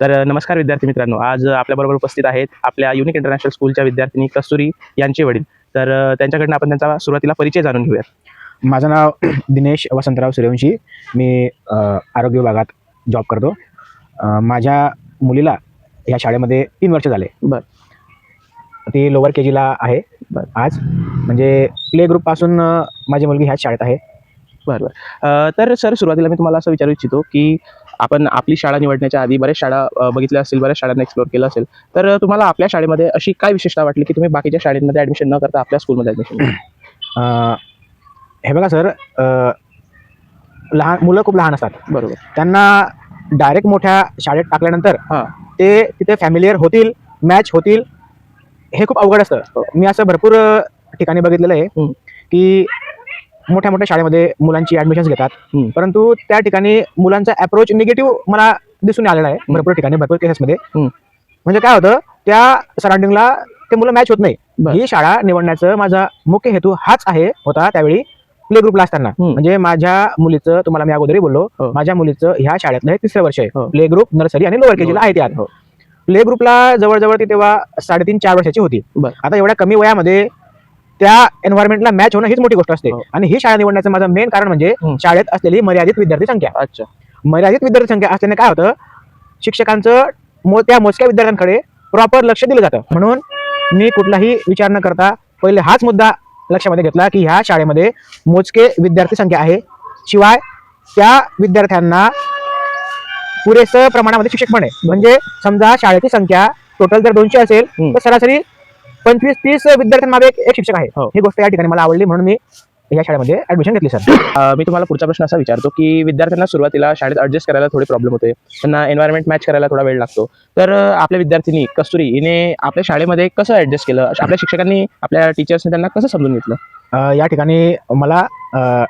तर नमस्कार विद्यार्थी मित्रांनो. आज आपल्याबरोबर उपस्थित आहेत आपल्या युनिक इंटरनॅशनल स्कूलच्या विद्यार्थिनी कस्तुरी यांचे वडील. तर त्यांच्याकडनं आपण त्यांचा सुरुवातीला परिचय जाणून घेऊया माझं नाव दिनेश वसंतराव सूर्यवंशी. मी आरोग्य विभागात जॉब करतो. माझ्या मुलीला ह्या शाळेमध्ये तीन वर्ष झाले. बर. ती लोअर के जीला आहे. बर. आज. म्हणजे प्ले ग्रुपपासून माझी मुलगी ह्याच शाळेत आहे. बरं बरं. तर सर सुरुवातीला मी तुम्हाला असं विचारू इच्छितो की आपण आपली शाळा निवडण्याच्या आधी बऱ्याच शाळा बघितल्या असतील बऱ्याच शाळांना एक्सप्लोर केलं असेल. तर तुम्हाला आपल्या शाळेमध्ये अशी काय विशेषता वाटली की तुम्ही बाकीच्या शाळेमध्ये ॲडमिशन न करता आपल्या स्कूलमध्ये ॲडमिशन हे बघा सर लहान मुलं खूप लहान असतात. बरोबर. त्यांना डायरेक्ट मोठ्या शाळेत टाकल्यानंतर हां. ते तिथे फॅमिलियर होतील मॅच होतील हे खूप अवघड हो. असतं मी असं भरपूर ठिकाणी बघितलेलं आहे हं. की मोठ्या मोठ्या शाळेमध्ये मुलांची ॲडमिशन्स घेतात हं. परंतु त्या ठिकाणी मुलांचा अप्रोच निगेटिव्ह मला दिसून आलेला आहे भरपूर ठिकाणी भरपूर केसेसमध्ये हं. म्हणजे काय होतं त्या सराउंडिंगला ते मुलं मॅच होत नाही. ही शाळा निवडण्याचं माझा मुख्य हेतू हाच आहे होता त्यावेळी प्ले ग्रुपला असताना हं. म्हणजे माझ्या मुलीचं तुम्हाला मी अगोदरही बोललो हो. माझ्या मुलीचं ह्या शाळेतलं हे तिसरं वर्ष आहे हो. प्ले ग्रुप नर्सरी आणि लोअर केजीला आहे त्यात हो. प्ले ग्रुपला जवळजवळ ती तेव्हा साडेतीन चार वर्षाची होती. आता एवढ्या कमी वयामध्ये त्या एन्व्हायरमेंटला मॅच होणं हीच मोठी गोष्ट असते. हो. आणि ही शाळा निवडण्याचं माझं मेन कारण म्हणजे. शाळेत असलेली मर्यादित विद्यार्थी संख्या. अच्छा. मर्यादित विद्यार्थी संख्या असल्याने काय होतं? शिक्षकांचं मो त्या मोजक्या विद्यार्थ्यांकडे प्रॉपर लक्ष दिलं जातं. म्हणून मी कुठलाही विचार न करता पहिले हाच मुद्दा लक्षामध्ये घेतला की ह्या शाळेमध्ये मोजके विद्यार्थी संख्या आहे. शिवाय त्या विद्यार्थ्यांना पुरेसं प्रमाणामध्ये शिक्षक पण आहे. म्हणजे समजा शाळेची संख्या टोटल जर दोनशे असेल. तर सरासरी पंचवीस तीस विद्यार्थ्यांमागे एक एक शिक्षक आहे. हो. ही गोष्ट या ठिकाणी मला आवडली म्हणून मी या शाळेमध्ये ऍडमिशन घेतली सर अ, मी तुम्हाला पुढचा प्रश्न असा विचारतो की विद्यार्थ्यांना सुरुवातीला शाळेत ॲडजस्ट करायला थोडे प्रॉब्लेम होते. त्यांना एन्व्हायरमेंट मॅच करायला थोडा वेळ लागतो. तर अ, आपल्या विद्यार्थिनी कस्तुरी हिने आपल्या शाळेमध्ये कसं ॲडजस्ट केलं? आपल्या शिक्षकांनी आपल्या टीचर्सने त्यांना कसं समजून घेतलं? अ, या ठिकाणी मला अ,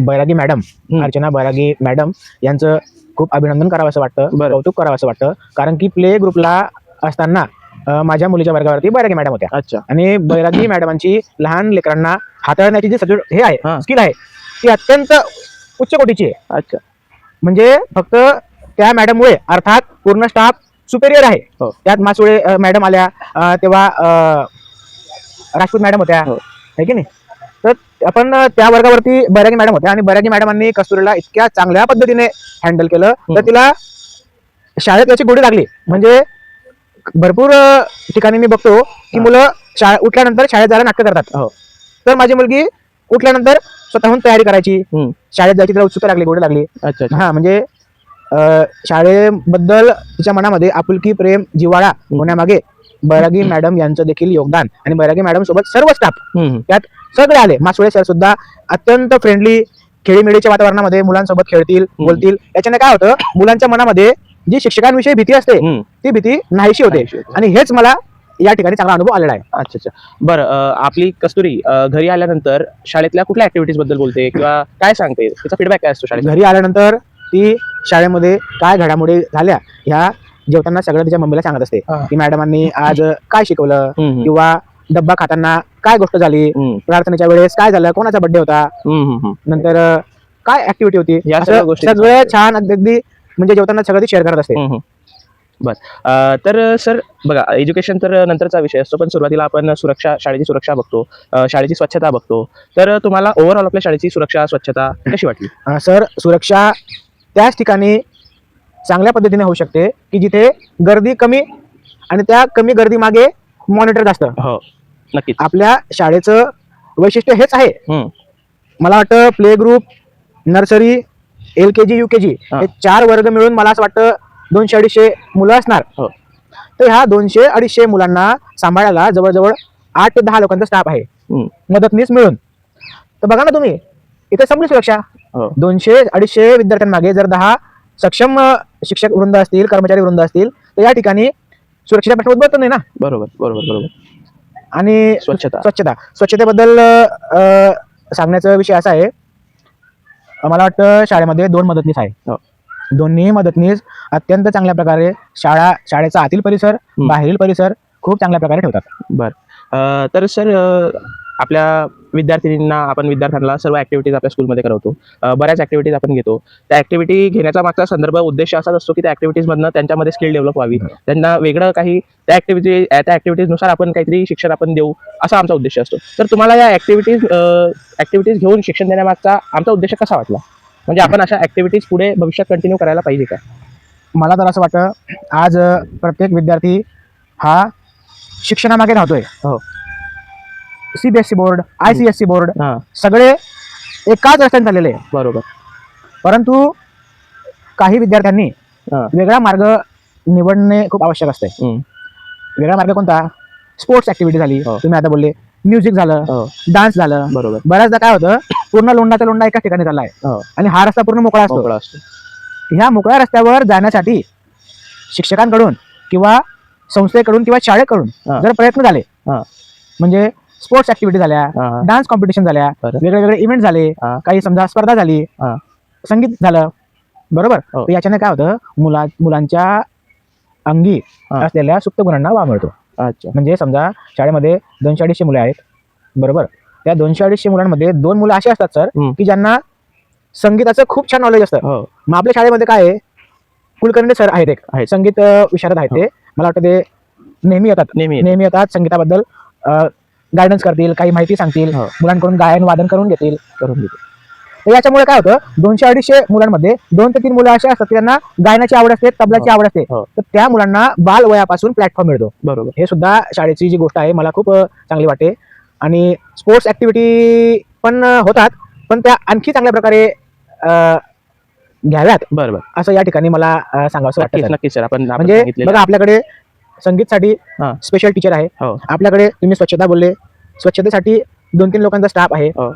बैरागी मॅडम. अर्चना बैरागी मॅडम यांचं खूप अभिनंदन करावं असं वाटतं बरं. कौतुक करावं असं वाटतं. कारण की प्ले ग्रुपला असताना अ, माझ्या मुलीच्या वर्गावरती बैरागी मॅडम होत्या. अच्छा. आणि बैरागी मॅडमांची लहान लेकरांना हाताळण्याची जी सजो हे आहे हां. स्किल आहे ती अत्यंत उच्च कोटीची आहे. अच्छा. म्हणजे फक्त त्या मॅडममुळे अर्थात पूर्ण स्टाफ सुपेरियर आहे. हो. त्यात मासुळे अ, मॅडम आल्या अ, तेव्हा अ, राजपूत मॅडम होत्या. हो. आहे की नाही? तर आपण अ, त्या वर्गावरती बैरागी मॅडम होत्या आणि बैरागी मॅडमांनी कस्तुरीला इतक्या चांगल्या पद्धतीने हँडल केलं. तर हम्म. तिला शाळेत त्याची गोडी लागली. म्हणजे भरपूर अ, ठिकाणी मी बघतो की हा. मुलं शाळा उठल्यानंतर शाळेत जायला नाटक करतात. हो. तर माझी मुलगी उठल्यानंतर स्वतःहून तयारी करायची. हम्म. शाळेत जायची तिला उत्सुकता लागली गोडी लागली. अच्छा अच्छा. हा म्हणजे अ, शाळेबद्दल तिच्या मनामध्ये आपुलकी प्रेम जिव्हाळा होण्यामागे बैरागी मॅडम यांचं देखील योगदान. आणि बैरागी मॅडम सोबत सर्व स्टाफ हम्म, हम्म. त्यात सगळे आले. मासुळे सर सुद्धा अत्यंत फ्रेंडली खेळीमेळीच्या वातावरणामध्ये मुलांसोबत खेळतील बोलतील. याच्याने काय होतं मुलांच्या मनामध्ये जी शिक्षकांविषयी भीती असते हम्म. ती भीती नाहीशी होते. नाहीशी होते. आणि हेच मला या ठिकाणी चांगला अनुभव आलेला आहे. अच्छा अच्छा. बरं अ, आपली कस्तुरी अ, घरी आल्यानंतर शाळेतल्या कुठल्या ऍक्टिव्हिटीजबद्दल बोलते किंवा काय सांगते? त्याचा फीडबॅक काय असतो शाळेत घरी आल्यानंतर ती शाळेमध्ये काय घडामोडी झाल्या ह्या जेवताना सगळं तिच्या मम्मीला सांगत असते. हा. की मॅडमांनी आज काय शिकवलं हम्म, किंवा डब्बा खाताना काय गोष्ट झाली? हम्म, प्रार्थनेच्या वेळेस काय झालं? कोणाचा बर्थडे होता? हम्म, हम्म, हम्म. नंतर अं, काय ऍक्टिव्हिटी होती? या असं सगळ्या गोष्टी सगळं. छान अगदी म्हणजे जेवताना सगळं ती शेअर करत असते. बर. अ, तर सर बघा एज्युकेशन तर नंतरचा विषय असतो पण सुरुवातीला आपण सुरक्षा शाळेची सुरक्षा बघतो अ, शाळेची स्वच्छता बघतो. तर तुम्हाला ओव्हरऑल आपल्या शाळेची सुरक्षा स्वच्छता कशी वाटली? अं, सर सुरक्षा त्याच ठिकाणी चांगल्या पद्धतीने होऊ शकते की जिथे गर्दी कमी आणि त्या कमी गर्दी मागे मॉनिटर जास्त. हो नक्कीच. आपल्या शाळेचं वैशिष्ट्य हेच आहे. हम्म, मला वाटतं play group nursery L K G U K G हा. चार वर्ग मिळून मला असं वाटतं दोनशे अडीचशे मुलं असणार. हो. तर ह्या दोनशे अडीचशे मुलांना सांभाळायला जवळजवळ आठ ते दहा लोकांचा स्टाफ आहे. मदतनीस मिळून. तर बघा ना तुम्ही इथे संपली सुरक्षा. हो. दोनशे अडीचशे विद्यार्थ्यांमागे जर दहा सक्षम शिक्षक वृंद असतील कर्मचारी वृंद असतील तर या ठिकाणी सुरक्षेचा प्रश्न उद्भवत नाही ना? बरोबर बरोबर बरोबर. आणि स्वच्छता. स्वच्छता. स्वच्छतेबद्दल सांगण्याचा विषय असा आहे मला वाटतं शाळेमध्ये दोन मदतनीस आहे हो. दोन्ही मदतनीस अत्यंत चांगल्या प्रकारे शाळा शाळेचा आतील परिसर. बाहेरील परिसर खूप चांगल्या प्रकारे ठेवतात बर तर सर आपल्या विद्यार्थिनींना आपण विद्यार्थ्यांना सर्व ॲक्टिव्हिटीज आपल्या स्कूलमध्ये करवतो. बऱ्याच ॲक्टिव्हिटीज आपण घेतो. त्या ॲक्टिव्हिटी घेण्याचा मागचा संदर्भ उद्देश असाच असतो की त्या ॲक्टिव्हिटीजमधनं त्यांच्यामध्ये स्किल डेव्हलप व्हावी. त्यांना वेगळं काही त्या ॲक्टिव्हिटी त्या ॲक्टिव्हिटीजनुसार आपण काहीतरी शिक्षण आपण देऊ असा आमचा उद्देश असतो. तर तुम्हाला या ॲक्टिव्हिटीज ॲक्टिव्हिटीज घेऊन शिक्षण देण्यामागचा आमचा उद्देश कसा वाटला? म्हणजे आपण अशा ॲक्टिव्हिटीज पुढे भविष्यात कंटिन्यू करायला पाहिजे का? मला तर असं वाटतं आज प्रत्येक विद्यार्थी हा शिक्षणामागे धावतोय. हो. CBSE board I C S C board हां. सगळे एकाच रस्त्याने चाललेले आहे बरोबर. परंतु काही विद्यार्थ्यांनी हां. वेगळा मार्ग निवडणे खूप आवश्यक असते हम्म. वेगळा मार्ग कोणता? स्पोर्ट्स ऍक्टिव्हिटी झाली हो. तुम्ही आता बोलले. म्युझिक झालं हो. डान्स झालं. बरोबर. बऱ्याचदा काय होतं पूर्ण लोंडाचा लोंडा एकाच ठिकाणी चाललाय. हो. आणि हा रस्ता पूर्ण मोकळा असतो. मोकळा असतो. ह्या मोकळ्या रस्त्यावर जाण्यासाठी शिक्षकांकडून किंवा संस्थेकडून किंवा शाळेकडून हा. जर प्रयत्न झाले हा. म्हणजे स्पोर्ट्स ऍक्टिव्हिटी झाल्या हां डान्स कॉम्पिटिशन झाल्या बरं. वेगळे वेगळे इव्हेंट झाले हा. काही समजा स्पर्धा झाली हा. संगीत झालं बरोबर हो. तर याच्याने काय होतं मुला मुलांच्या अंगी हा. असलेल्या सुप्त गुणांना वाव मिळतो अच्छा म्हणजे समजा शाळेमध्ये दोनशे अडीचशे मुले आहेत बरोबर त्या दोनशे अडीचशे मुलांमध्ये दोन मुलं अशी असतात सर हम्म. की ज्यांना संगीताचं खूप छान नॉलेज असतं हो मग आपल्या शाळेमध्ये काय आहे कुलकर्णी सर आहेत एक आहेत. संगीत अ, विशारद आहेत ते मला वाटतं ते नेहमी येतात नेहमी येते. नेहमी येतात संगीताबद्दल गायडन्स करतील काही माहिती सांगतील हो. मुलांकडून गायन वादन करून घेतील. करून तर याच्यामुळे काय होतं? दोनशे अडीचशे मुलांमध्ये दोन ते तीन मुलं अशी असतात की त्यांना गायनाची आवड असते तबलाची हो. आवड असते. हो. तर त्या मुलांना बाल वयापासून प्लॅटफॉर्म मिळतो. बरोबर. हे सुद्धा शाळेची जी गोष्ट आहे मला खूप अ, चांगली वाटते. आणि स्पोर्ट्स ऍक्टिव्हिटी पण अ, होतात पण त्या आणखी चांगल्या प्रकारे अ, घ्याव्यात. बरोबर. असं या ठिकाणी मला अ, सांगावंसं वाटतं नक्कीच सर. नक्कीच सर. आपण आपण म्हणजे सांगितलेलं बघा आपल्याकडे संगीतसाठी हा. स्पेशल टीचर आहे. हो. आपल्याकडे तुम्ही स्वच्छता बोलले. स्वच्छतेसाठी दोन तीन लोकांचा स्टाफ आहे. हो.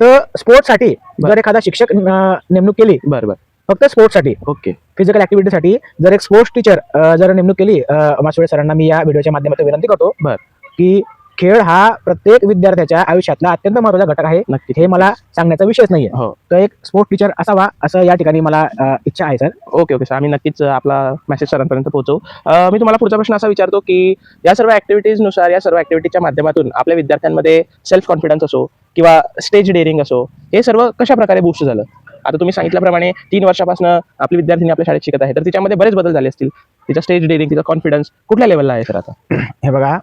तर स्पोर्ट्ससाठी बर. जर एखादा शिक्षक अ, नेमणूक केली बरोबर फक्त स्पोर्ट्ससाठी ओके. फिजिकल ऍक्टिव्हिटीसाठी जर एक स्पोर्ट्स टीचर जर नेमणूक केली अ, मासुळे सरांना मी या व्हिडिओच्या माध्यमातून विनंती करतो बर. की खेळ हा प्रत्येक विद्यार्थ्याच्या आयुष्यातला अत्यंत महत्त्वाचा घटक आहे. नक्कीच हे मला सांगण्याचा विषयच नाहीये. हो. तर एक स्पोर्ट्स टीचर असावा असं या ठिकाणी मला अ, इच्छा आहे सर ओके ओके सर आम्ही नक्कीच आपला मेसेज सरांपर्यंत पोहोचवू. अं, मी तुम्हाला पुढचा प्रश्न असा विचारतो की या सर्व ॲक्टिव्हिटीजनुसार या सर्व ॲक्टिव्हिटीच्या माध्यमातून आपल्या विद्यार्थ्यांमध्ये सेल्फ कॉन्फिडन्स असो किंवा स्टेज डेअरिंग असो हे सर्व कशा प्रकारे बूस्ट झालं? आता तुम्ही सांगितल्याप्रमाणे तीन वर्षापासून आपली विद्यार्थिनी आपल्या शाळेत शिकत आहे तर तिच्यामध्ये बरेच बदल झाले असतील. तिचा स्टेज डेअरिंग तिचा कॉन्फिडन्स कुठल्या लेवलला आहे सर आता? हे बघा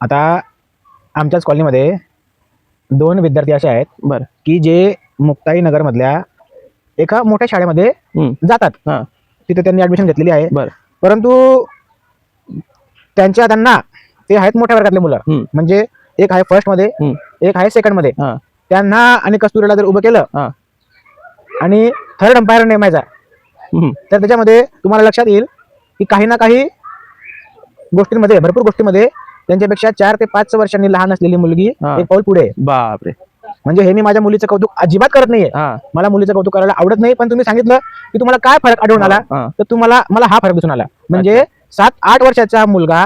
आता आमच्याच कॉलनीमध्ये दोन विद्यार्थी असे आहेत बरं. की जे मुक्ताई नगरमधल्या एका मोठ्या शाळेमध्ये. जातात. हां. तिथे त्यांनी ऍडमिशन घेतलेली आहे. बरं. परंतु त्यांच्या त्यांना ते आहेत मोठ्या वर्गातले मुलं. हम्म. म्हणजे एक आहे फर्स्टमध्ये हम्म. एक आहे सेकंडमध्ये हां. त्यांना आणि कस्तुरीला जर उभं केलं आणि थर्ड अंपायर नेमायचा हम्म. तर त्याच्यामध्ये तुम्हाला लक्षात येईल की काही ना काही गोष्टींमध्ये भरपूर गोष्टींमध्ये त्यांच्यापेक्षा चार ते पाच वर्षांनी लहान असलेली मुलगी हा. एक पाऊल पुढे आहे. बापरे. म्हणजे हे मी माझ्या मुलीचं कौतुक अजिबात करत नाहीये. हां. मला मुलीचं कौतुक करायला आवडत नाही पण तुम्ही सांगितलं की तुम्हाला काय फरक आढळून आला हां. तर तुम्हाला मला हा फरक दिसून आला. म्हणजे सात आठ वर्षाचा मुलगा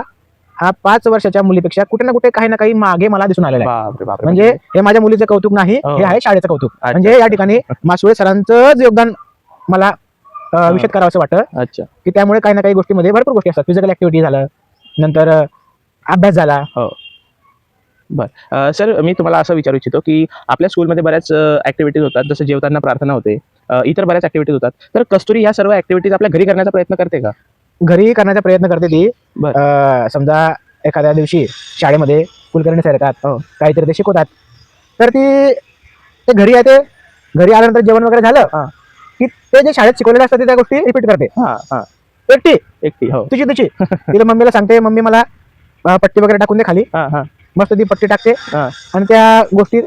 हा पाच वर्षाच्या मुलीपेक्षा कुठे ना कुठे काही ना काही मागे मला दिसून आलेला आहे. बापरे बापरे. म्हणजे हे माझ्या मुलीचं कौतुक नाही हो. हे आहे शाळेचं कौतुक. अच्छा. म्हणजे या ठिकाणी मासुळे सरांचंच योगदान मला अं, करावं असं वाटतं. अच्छा. की त्यामुळे काही ना काही गोष्टीमध्ये भरपूर गोष्टी असतात. फिजिकल ऍक्टिव्हिटी झालं नंतर अभ्यास झाला हो. बर. सर मी तुम्हाला असं विचारू इच्छितो की आपल्या स्कूलमध्ये बऱ्याच ऍक्टिव्हिटीज होतात. जसं जेवताना प्रार्थना होते. अ, इतर बऱ्याच ऍक्टिव्हिटीज होतात. तर कस्तुरी ह्या सर्व ऍक्टिव्हिटीज आपल्या घरी करण्याचा प्रयत्न करते का? घरी करण्याचा प्रयत्न करते ती. बर. अं, समजा एखाद्या दिवशी शाळेमध्ये कुलकर्णी सर येतात. हो. काहीतरी ते शिकवतात. तर ती ते घरी येते. घरी आल्यानंतर जेवण वगैरे. झालं की ते जे शाळेत शिकवलेले असतात ते त्या गोष्टी रिपीट करते. हां हां. एकटी. एकटी हो. तुझी तुझी. तिला मम्मीला सांगते मम्मी मला अं, पट्टी वगैरे टाकून दे खाली. हां हां. मस्त ती पट्टी टाकते हां. आणि त्या गोष्टी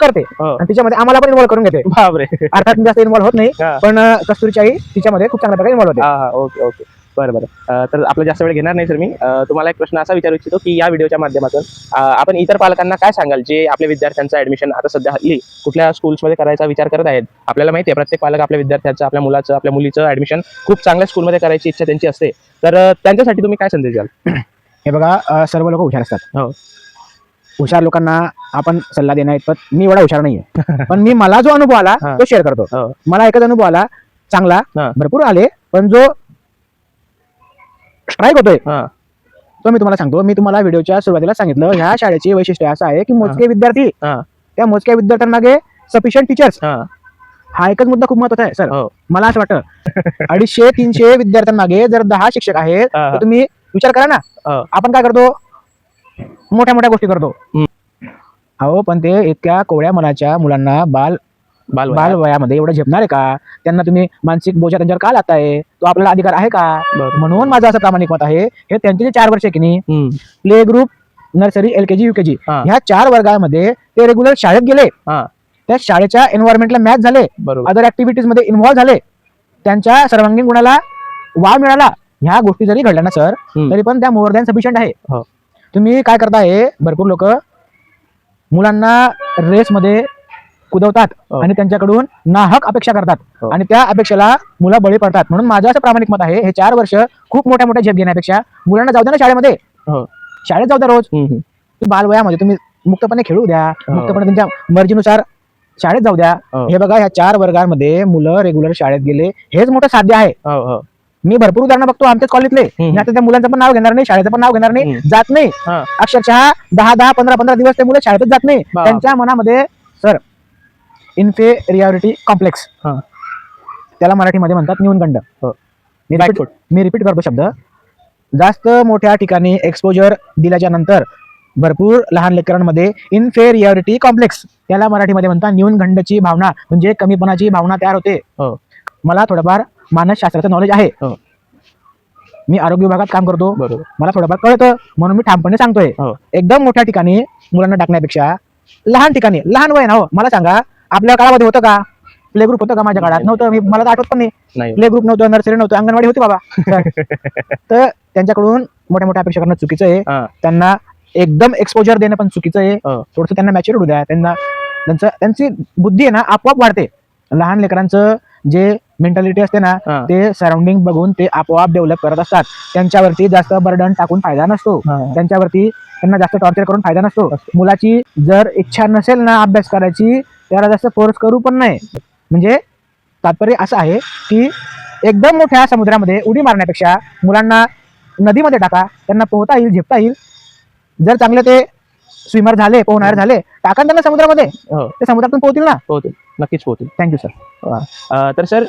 करते. हो. आणि तिच्यामध्ये आम्हाला पण इन्व्हॉल्व करून घेते. बापरे. अर्थात मी जास्त इन्व्हॉल्व होत नाही हां. पण अं, कस्तुरीची आई तिच्यामध्ये खूप चांगल्या प्रकारे इन्व्हॉल्व होते. हां हां. Okay okay. बरं बरं. अ, तर आपला जास्त वेळ घेणार नाही सर मी. अ, तुम्हाला एक प्रश्न असा विचारू इच्छितो की या व्हिडिओच्या माध्यमातून अ, आपण इतर पालकांना काय सांगाल जे आपल्या विद्यार्थ्यांचं ऍडमिशन आता सध्या हल्ली कुठल्या स्कूल्समध्ये करायचा विचार करत आहेत? आपल्याला माहिती आहे प्रत्येक पालक आपल्या विद्यार्थ्याचं आपल्या मुलाचं आपल्या मुलीचं ऍडमिशन खूप चांगल्या स्कूलमध्ये करायची इच्छा त्यांची असते. तर अ, त्यांच्यासाठी तुम्ही काय संदेश द्याल? हे बघा अं, सर्व लोक हुशार असतात. हो. हुशार लोकांना आपण सल्ला देणार पण मी एवढा हुशार नाहीये. पण मी मला जो अनुभव आला हा. तो शेअर करतो. हो. मला एकच अनुभव आला चांगला हा. भरपूर आले पण जो स्ट्राईक होतोय हां. तो मी तुम्हाला सांगतो. मी तुम्हाला व्हिडिओच्या सुरुवातीला सांगितलं ह्या शाळेचे वैशिष्ट्य असं आहे की मोजके विद्यार्थी हा. त्या मोजक्या विद्यार्थ्यांमागे सफिशियंट टीचर्स हा. हा एकच मुद्दा खूप महत्त्वाचा आहे सर. हो. मला असं वाटतं अडीचशे तीनशे विद्यार्थ्यांमागे जर दहा शिक्षक आहेत हा. तर तुम्ही विचार करा ना. आपण काय करतो? मोठ्या मोठ्या गोष्टी करतो. अहो पण ते इतक्या कोवळ्या मनाच्या मुलांना बाल बाल बाल वयामध्ये एवढं झेपणार आहे का? त्यांना तुम्ही मानसिक बोजा त्यांच्यावर का लाताय तो आपल्याला अधिकार आहे का. म्हणून माझं असं प्रामाणिक मत आहे हे त्यांचे जे चार वर्ष आहे की नाही. Play group nursery L K G U K G हा. ह्या चार वर्गामध्ये ते रेग्युलर शाळेत गेले. त्या शाळेच्या एन्व्हायरमेंटला मॅच झाले. अदर ऍक्टिव्हिटीजमध्ये इन्व्हॉल्व्ह झाले. त्यांच्या सर्वांगीण गुणाला वाव मिळाला. ह्या गोष्टी जरी घडल्या ना सर हम्म. तरी पण त्या मोर दॅन सफिशियंट आहे हो. तुम्ही काय करताय भरपूर लोक मुलांना रेसमध्ये कुदवतात हो. आणि त्यांच्याकडून नाहक अपेक्षा करतात हो. आणि त्या अपेक्षेला मुलं बळी पडतात म्हणून माझं असं प्रामाणिक मत आहे हे चार वर्ष खूप मोठ्या मोठ्या झेप घेण्यापेक्षा मुलांना जाऊ द्या ना शाळेमध्ये हो शाळेत जाऊ द्या रोज हम्म, हम्म. तुम्ही बालवयामध्ये तुम्ही मुक्तपणे खेळू द्या हो. मुक्तपणे त्यांच्या मर्जीनुसार शाळेत जाऊ द्या हो. हे बघा ह्या चार वर्गांमध्ये मुलं रेग्युलर शाळेत गेले हेच मोठं साध्य आहे हो हो मी भरपूर उदाहरणं बघतो आमच्याच कॉलेजले. मी आता त्या मुलांचं पण नाव घेणार नाही शाळेचं पण नाव घेणार नाही. जात नाही. अक्षरशः दहा दहा पंधरा पंधरा दिवस ते मुलं शाळेतच जात नाही. त्यांच्या मनामध्ये सर इन्फेरियरिटी कॉम्प्लेक्स त्याला मराठीमध्ये म्हणतात न्यूनगंड. हो. मी रिपीट. मी रिपीट करतो शब्द. जास्त मोठ्या ठिकाणी एक्सपोजर दिल्याच्या नंतर भरपूर लहान लेकरांमध्ये इन्फेरियरिटी कॉम्प्लेक्स त्याला मराठीमध्ये म्हणतात न्यूनगंडची भावना म्हणजे कमीपणाची भावना तयार होते. हो. मला थोडंफार मानसशास्त्राचं नॉलेज आहे. हो. मी आरोग्य विभागात काम करतो. बरोबर. मला थोडंफार कळतं म्हणून मी ठामपणे सांगतोय. हो. एकदम मोठ्या ठिकाणी मुलांना टाकण्यापेक्षा लहान ठिकाणी लहान वय ना हो मला सांगा आपल्या काळामध्ये होतं का? प्ले ग्रुप होतं का माझ्या काळात? नव्हतं मी मला तर आठवत पण नाही. नाही. प्ले ग्रुप नव्हतं नर्सरी नव्हतं अंगणवाडी होती बाबा. तर त्यांच्याकडून मोठ्या मोठ्या अपेक्षा करणं चुकीचं आहे. हा. त्यांना एकदम एक्सपोजर देणं पण चुकीचं आहे. हो. थोडंसं त्यांना मॅच्युअर होऊ द्या. त्यांना त्यांचं त्यांची बुद्धी आहे ना आपोआप वाढते. लहान लेकरांचं जे मेंटॅलिटी असते ना हा. ते सराउंडिंग बघून ते आपोआप डेव्हलप करत असतात. त्यांच्यावरती जास्त बर्डन टाकून फायदा नसतो. हा. त्यांच्यावरती त्यांना जास्त टॉर्चर करून फायदा नसतो. मुलाची जर इच्छा नसेल ना अभ्यास करायची त्याला जास्त फोर्स करू पण नाही म्हणजे तात्पर्य असं आहे की एकदम मोठ्या समुद्रामध्ये उडी मारण्यापेक्षा मुलांना नदीमध्ये टाका त्यांना पोहता येईल झेपता येईल. जर चांगले ते स्विमर झाले पोहणारे झाले टाका ना त्यांना समुद्रामध्ये. हो. ते समुद्रातून पोहतील ना? पोहोचेल नक्कीच पोहोचेल थँक्यू सर अ, तर सर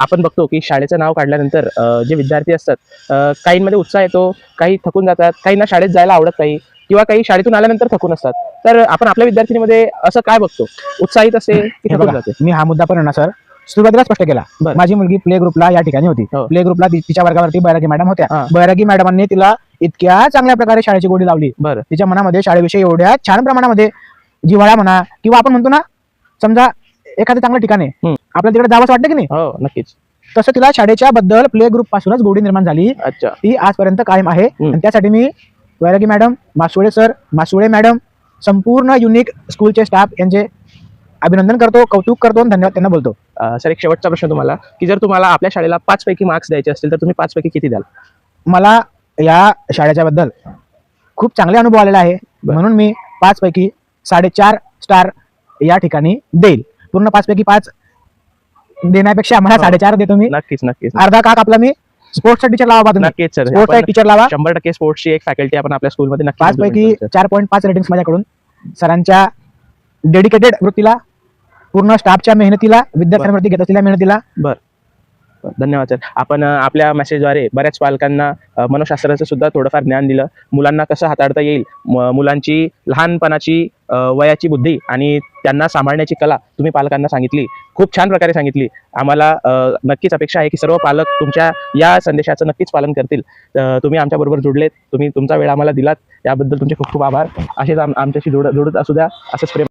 आपण बघतो की शाळेचं नाव काढल्यानंतर अ, जे विद्यार्थी असतात अ, काहींमध्ये उत्साह येतो काही थकून जातात काहींना शाळेत जायला आवडत नाही किंवा काही शाळेतून आल्यानंतर थकून असतात. तर आपण आपल्या विद्यार्थिनीमध्ये असं काय बघतो? उत्साहित असे की हे थकून बघा, जाते? मी हा मुद्दा पण आहे ना सर सुरुवातीला स्पष्ट केला. बरं. माझी मुलगी प्ले ग्रुपला या ठिकाणी होती. हो. प्ले ग्रुपला ति- तिच्या वर्गावरती बैरागी मॅडम होत्या. हा. बैरागी मॅडमांनी तिला इतक्या चांगल्या प्रकारे शाळेची गोडी लावली. बरं. तिच्या मनामध्ये शाळेविषयी एवढ्या छान प्रमाणामध्ये जिव्हाळा म्हणा किंवा आपण म्हणतो ना समजा एखादं चांगलं ठिकाण आहे. हम्म. आपल्याला तिकडे जावंच वाटतं की नाही? हो नक्कीच. तसं तिला शाळेच्या बद्दल प्ले ग्रुप पासूनच गोडी निर्माण झाली. अच्छा. ती आजपर्यंत कायम आहे. आणि त्यासाठी मी Vairagi madam Masule sir Masule madam संपूर्ण युनिक स्कूलचे स्टाफ यांचे अभिनंदन करतो कौतुक करतो आणि धन्यवाद त्यांना बोलतो. सर एक शेवटचा प्रश्न तुम्हाला की जर तुम्हाला आपल्या शाळेला पाच पैकी मार्क्स द्यायचे असतील तर तुम्ही पाच पैकी किती द्याल? मला या शाळेच्या बद्दल खूप चांगले अनुभव आलेला आहे. म्हणून मी पाच पैकी साडेचार स्टार या ठिकाणी देईल. पूर्ण पाच पैकी पाच देण्यापेक्षा मला हो. साडेचार देतो मी. नक्कीच नक्कीच. अर्धा काक आपला मी स्पोर्ट्सचा टीचर लावा नक्कीच सर स्पोर्ट्सचा आपण टीचर लावा. शंभर टक्के स्पोर्ट्सची एक फॅकल्टी आपण आपल्या स्कूलमध्ये नक्की पाच पैकी चार पॉईंट पाच रेटिंग्स माझ्याकडून. सरांच्या डेडिकेटेड वृत्तीला पूर्ण स्टाफच्या मेहनतीला विद्यार्थ्यांवरती घेत असलेल्या मेहनतीला. बर. धन्यवाद सर. आपण आपल्या मेसेजद्वारे बऱ्याच पालकांना मनोशास्त्राचं सुद्धा थोडंफार ज्ञान दिलं. मुलांना कसं हाताळता येईल? मुलांची लहानपणाची वयाची बुद्धी आणि त्यांना सांभाळण्याची कला तुम्ही पालकांना सांगितली. खूप छान प्रकारे सांगितली. आम्हाला नक्कीच अपेक्षा आहे की सर्व पालक तुमच्या या संदेशाचं नक्कीच पालन करतील. तुम्ही आमच्याबरोबर जुडलेत. तुम्ही तुमचा वेळ आम्हाला दिलात. याबद्दल तुमचे खूप खूप आभार. असेच आम- आमच्याशी जोड जोडत असू द्या. असंच प्रेम